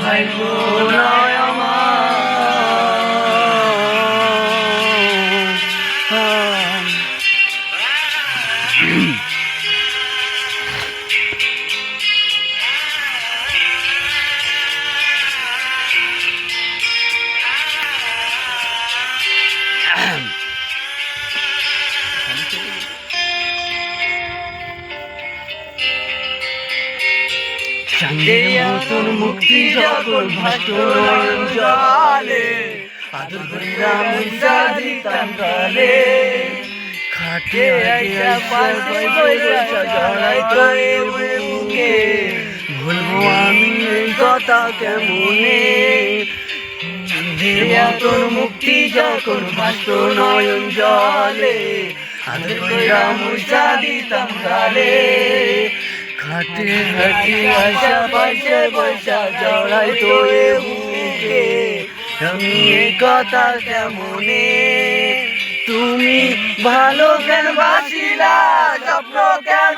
还苦恼有吗？চাঁদের মুক্তি যখন জলে আদর করিয়া মুসা দিতাম গালে খাটে আইসা পাশে বইসা জড়াই তো এ বুকে ভুলবো আমি কথা কেমনে? মতন মুক্তি যখন ভাসত জলে আদর করিয়া মুসা দিতাম গালে খাটে খাটে আশা পাশে বৈশা জড়াই তো বুকে। আমি এই কথা কেমনে? তুমি ভালো কেন বাসিলা? স্বপ্ন কেন